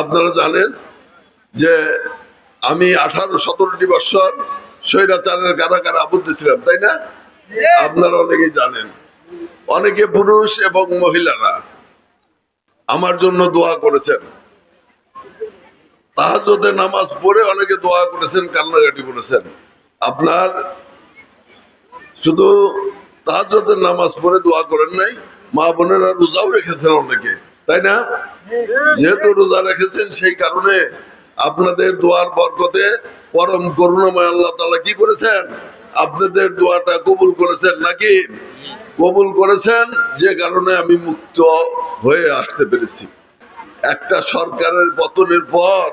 আপনারা জানেন যে আমি আঠারো, সতেরোটি বছর স্বৈরাচারের কারাগারে আবদ্ধ ছিলাম, তাই না? আপনারা অনেকেই জানেন। অনেকে পুরুষ এবং মহিলারা আমার জন্য দোয়া করেছেন। তাহাজদের নামাজ পড়ে অনেকে দোয়া করেছেন, কান্নাকাটি করেছেন। আপনার শুধু তাহাজদের নামাজ পড়ে দোয়া করেন নাই, মা বোনেরা রোজাও রেখেছেন অনেকে। তাই না? যেহেতু রোজা রেখেছেন সেই কারণে আপনাদের দোয়ার বরকতে পরম করুণাময় আল্লাহ তাআলা কি করেছেন? আপনাদের দোয়াটা কবুল করেছেন নাকি? কবুল করেছেন যে কারণে আমি মুক্ত হয়ে আসতে পেরেছি। একটা সরকারের পতনের পর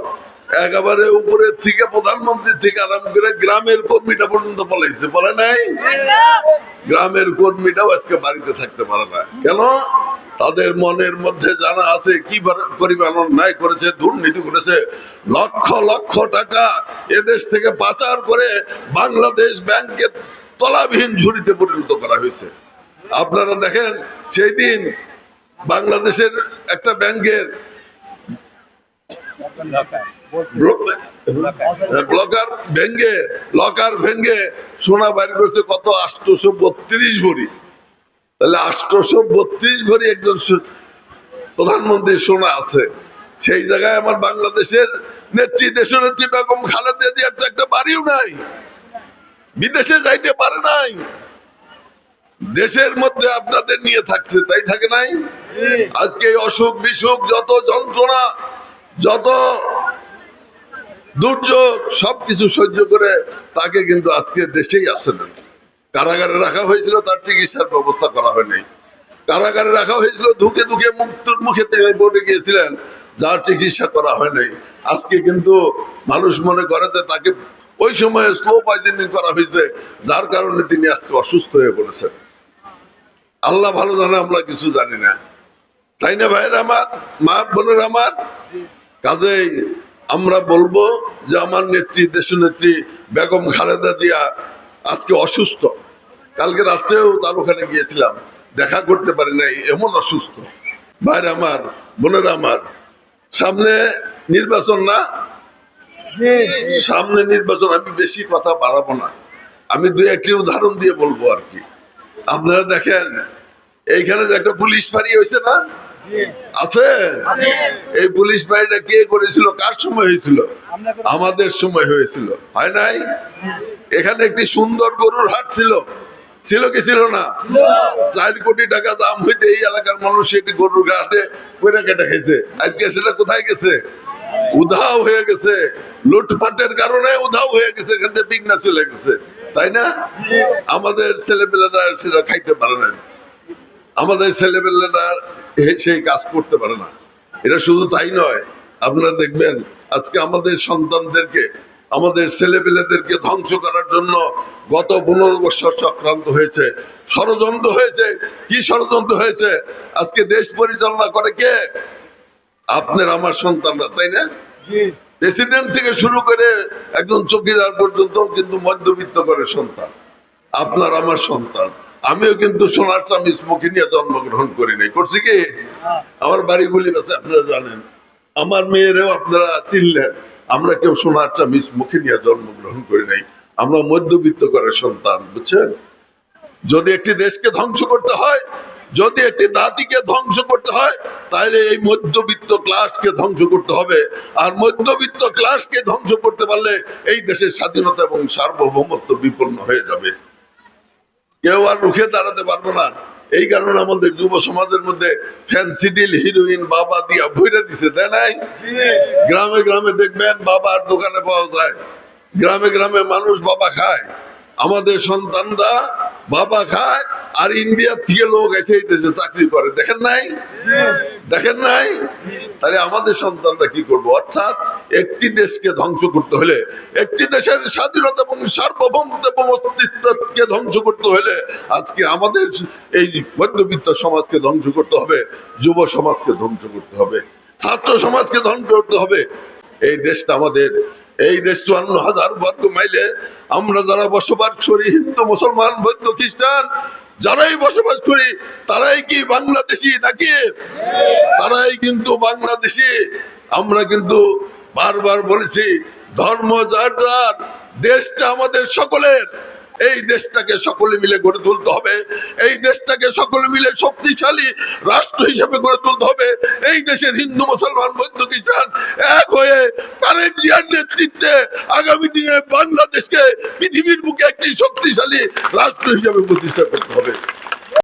একেবারে উপরের থেকে প্রধানমন্ত্রী থেকে আরাম করে গ্রামের কর্মীটা পর্যন্ত পলাইছে বলে নাই? গ্রামের কর্মীটাও আজকে বাড়িতে থাকতে পারে না। কেন? তাদের মনের মধ্যে জানা আছে কি পরি- পরিমাণ অন্যায় করেছে, দুর্নীতি করেছে, লক্ষ লক্ষ টাকা এদেশ থেকে পাচার করে বাংলাদেশ ব্যাংকে তলাবিহীন ঝুড়িতে পরিণত করা হয়েছে। আপনারা দেখেন, সেই দিন বাংলাদেশের একটা ব্যাংকের ব্লকার ভেঙ্গে লকার ভেঙ্গে সোনা বাড়ি করছে কত? আটশোশো বত্রিশ ভরি। তাহলে আটশোশো বত্রিশ ভরি একজন প্রধানমন্ত্রীর সোনা আছে। সেই জায়গায় আমার বাংলাদেশের নেত্রী দেশনেত্রী বেগম খালেদা জিয়ার তো একটা বাড়িও নাই। বিদেশে যাইতে পারে নাই। দেশের মধ্যে আপনাদের নিয়ে থাকছে, তাই থাকে নাই? আজকে অসুখ বিসুখ, যত যন্ত্রণা, যত দুর্যোগ, সবকিছু সহ্য করে তাকে কিন্তু আজকে দেশেই আছেন কারাগারে রাখা হয়েছিল, তার চিকিৎসার ব্যবস্থা করা হয়নি কারাগারে রাখা হয়েছিল, ধুকে ধুকে মুক্তর মুখে তিনি বলে গিয়েছিলেন, যার চিকিৎসা করা হয় নাই। আজকে কিন্তু মানুষ মনে করে যে তাকে ওই সময়ে স্লো পয়জনিং করা হয়েছে, যার কারণে তিনি আজকে অসুস্থ হয়ে পড়েছেন। আল্লাহ ভালো জানে, আমরা কিছু জানি না। তাই না ভাইয়ের আমার? মা, বোনের আমার? কাজেই আমরা বলব যে আমার নেত্রী, দেশনেত্রী বেগম খালেদা জিয়া আজকে অসুস্থ। কালকে রাত্রেও তার ওখানে গিয়েছিলাম। দেখা করতে পারি নাই এমন অসুস্থ। ভাইরা আমার বোনেরা আমার সামনে নির্বাচন না? সামনে নির্বাচন আমি বেশি কথা বাড়াবো না। আমি দুই একটি উদাহরণ দিয়ে বলব আর কি। আপনারা দেখেন এইখানে যে একটা পুলিশ ফাঁড়ি হয়েছে না? আছে? এই পুলিশ বাড়িটা কে করেছিল? কার সময় হয়েছিল? আমাদের সময় হয়েছিল। হয় নাই? এখানে একটি সুন্দর গরুর হাট ছিল। ছিল কি ছিল না? চার কোটি টাকা দাম হইতে এই এলাকার মানুষ একটি গরুর ঘাটে করে কেটে খাইছে। আজকে সেটা কোথায় গেছে? উধাও হয়ে গেছে। লুটপাটের কারণে উধাও হয়ে গেছে, এখান থেকে বিঘ্না চলে গেছে। তাই না? আমাদের ছেলেপেলেরা সেটা খাইতে পারে না। আমাদের ছেলেপেলেরা সেই কাজ করতে পারে না। এটা শুধু তাই নয়, আপনারা দেখবেন, আজকে আমাদের সন্তানদেরকে আমাদের ছেলেপেলেদেরকে ধ্বংস করার জন্য গত পনেরো বছর চক্রান্ত হয়েছে। ষড়যন্ত্র হয়েছে। কি ষড়যন্ত্র হয়েছে? আজকে দেশ পরিচালনা করে কে? আপনার আমার সন্তানরা তাই না? প্রেসিডেন্ট থেকে শুরু করে একজন চৌকিদার পর্যন্ত কিন্তু মধ্যবিত্ত করে সন্তান। আপনার আমার সন্তান। আমিও কিন্তু সোনার চামিচ মুখে নিয়ে জন্মগ্রহণ করি নাই। করছি কি? আমার বাড়িগুলি আছে আপনারা জানেন। আমার মেয়েরাও আপনারা চিনলেন। আমরা কেউ সোনার চামিচ মুখে নিয়ে জন্মগ্রহণ করি নাই। আমরা মধ্যবিত্ত করে সন্তান, বুঝছেন? যদি একটি দেশকে ধ্বংস করতে হয়, যদি একটি জাতিকে ধ্বংস করতে হয় তাহলে এই মধ্যবিত্ত ক্লাসকে ধ্বংস করতে হবে। আর মধ্যবিত্ত ক্লাসকে ধ্বংস করতে পারলে এই দেশের স্বাধীনতা এবং সার্বভৌমত্ব বিপন্ন হয়ে যাবে। কেউ আর রুখে দাঁড়াতে পারবে না। এই কারণে আমাদের যুব সমাজের মধ্যে ফ্যান্সিডিল হিরোইন বাবা দিয়া ভইরা দিছে তাই নাই? গ্রামে গ্রামে দেখবেন বাবার দোকানে পাওয়া যায়। গ্রামে গ্রামে মানুষ বাবা খায়। আমাদের সন্তানরা বাবা খায় আর ইন্ডিয়া থেকে লোক এসে এই দেশে চাকরি করে। দেখেন নাই? দেখেন নাই? তাহলে আমাদের সন্তানরা কি করব? অর্থাৎ একটি দেশকে ধ্বংস করতে হলে, একটি দেশের স্বাধীনতা এবং সার্বভৌমত্ব এবং অস্তিত্বকে ধ্বংস করতে হলে আজকে আমাদের এই মধ্যবিত্ত সমাজকে ধ্বংস করতে হবে, যুব সমাজকে ধ্বংস করতে হবে, ছাত্র সমাজকে ধ্বংস করতে হবে। এই দেশটা আমাদের এই দেশ চুয়ান্ন হাজার বর্গ মাইলে আমরা যারা বসবাস করি, হিন্দু, মুসলমান, বৌদ্ধ, খ্রিস্টান, যারাই বসবাস করি, তারাই কি বাংলাদেশি নাকি? তারাই কিন্তু বাংলাদেশি। আমরা কিন্তু বারবার বলেছি, ধর্ম যার যার, দেশটা আমাদের সকলের। এই দেশটাকে সকলে মিলে গড়ে তুলতে হবে। এই দেশটাকে সকলে মিলে শক্তিশালী রাষ্ট্র হিসেবে গড়ে তুলতে হবে। এই দেশের হিন্দু, মুসলমান, বৌদ্ধ, খ্রিস্টান এক হয়ে তারেক জিয়ার নেতৃত্বে আগামী দিনে বাংলাদেশকে পৃথিবীর বুকে একটি শক্তিশালী রাষ্ট্র হিসেবে প্রতিষ্ঠা করতে হবে।